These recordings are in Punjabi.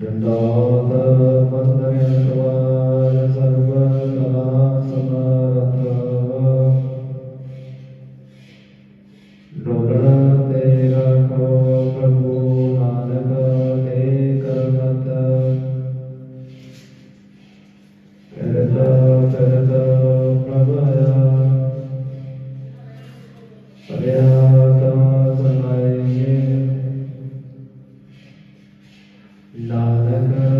Vrindavan Vandana Love la la.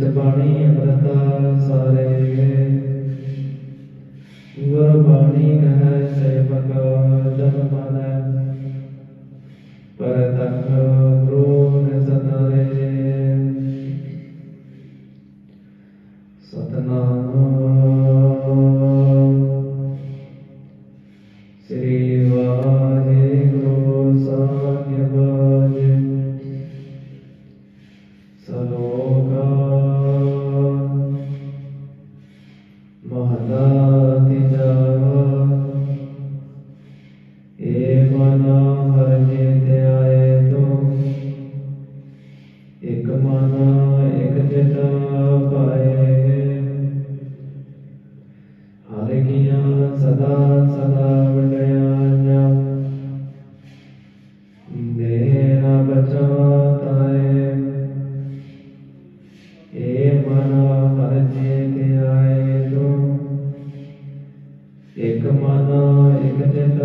ਨਿਤ ਬਾਣੀ ਅੰਮ੍ਰਿਤਾ ਸਾਰੇ ਗੁਰ ਬਾਣੀ ਕਹੈ ਸੇ ਭਗਵਾਨ ਮਨ ਹਰਜੇ ਕੇ ਆਏ ਜੋ। ਇਕ ਮਨ ਇਕ ਚਿਤ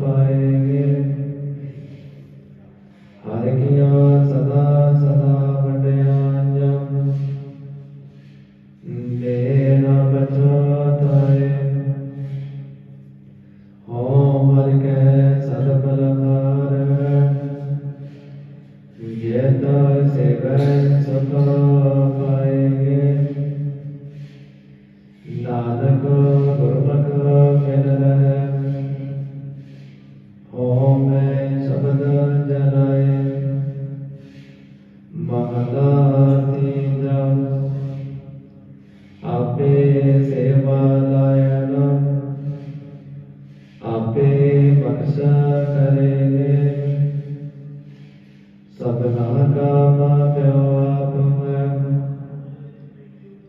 ਪਾਏਗੇ ਹਰ ਕੀਆ ਸਦਾ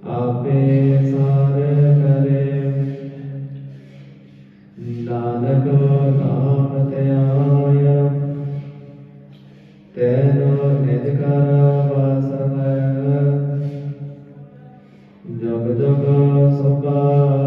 ਆਪੇ ਸਾਰ ਕਰੇ। ਨਾਨਕ ਨਾਮ ਧਿਆਇ ਤੈਨੋ ਨਿਜ ਕਰ ਵਾਸਨ ਜਗ ਜਗ ਸਭਾ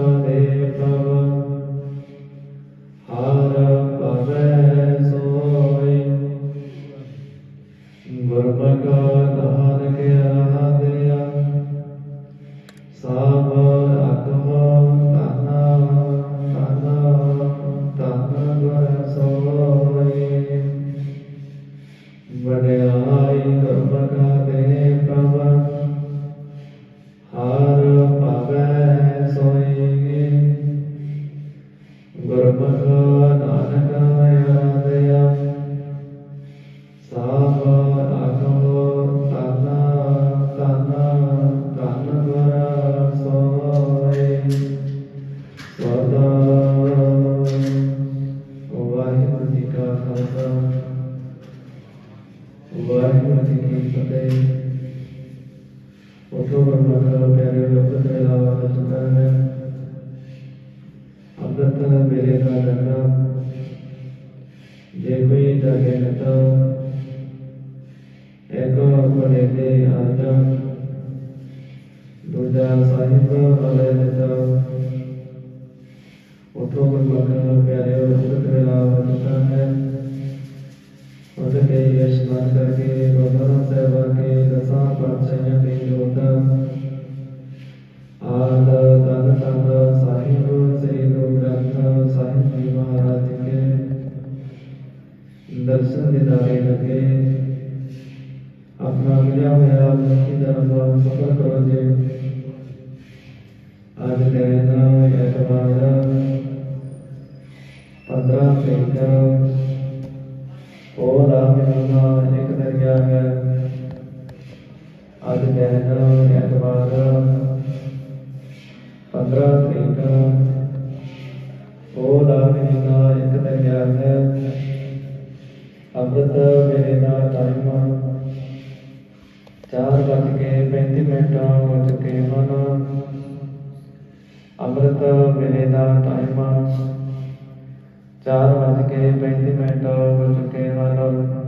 ਵਾਹਿਗੁਰੂ ਜੀ ਕਾ ਖਾਲਸਾ ਵਾਹਿਗੁਰੂ ਜੀ ਕੀ ਫਤਿਹ ਉਠੋ ਗੁਰਮੁਖ ਪਿਆਰੇ ਲੋਕ ਤੇਰਾ ਚੁਕਾ ਹੈ ਅੰਮ੍ਰਿਤ ਵੇਲੇ ਦਾ ਕਰਨਾ ਜੇ ਕੋਈ ਜਾਗੇ ਨਤਾ ਇੱਕ ਬੜੇ ਦੇ ਆਜਾ ਦੂਜਾ ਸਾਹਿਬ ਵਾਲੇ उठो गुरुवाकर लोग प्यारे और शुक्र लाभ अधिकार है। उठ के ये स्नान करके गोधर्म सेवा के दशा पाचय के योगा आद तद तद साहिब श्री गुरु ग्रंथ साहिब जी महाराज के दर्शन दिलाने लगे। अपना मिला मेरा मुख्य धर्म सफल करो जी आज कहना यह तुम्हारा 15 ਤਰੀਕ ਉਹ ਰਾਮ ਮਹੀਨਾ ਇੱਕ ਦਰਿਆ ਹੈ। ਅੱਜ ਦਿਨ ਐਤਵਾਰ 15 ਤਰੀਕ ਉਹ ਰਾਮ ਮਹੀਨਾ ਇੱਕ ਦਰਿਆ ਹੈ। ਅੰਮ੍ਰਿਤ ਵੇਲੇ ਦਾ ਟਾਈਮ ਚਾਰ ਵੱਜ ਕੇ 35 ਮਿੰਟ ਹੋ ਚੁੱਕੇ ਹਨ। ਅੰਮ੍ਰਿਤ ਵੇਲੇ ਦਾ ਟਾਈਮ ਚਾਰ ਵਜ ਕੇ 35 ਮਿੰਟ ਹੋ ਚੁੱਕੇ ਹਨ।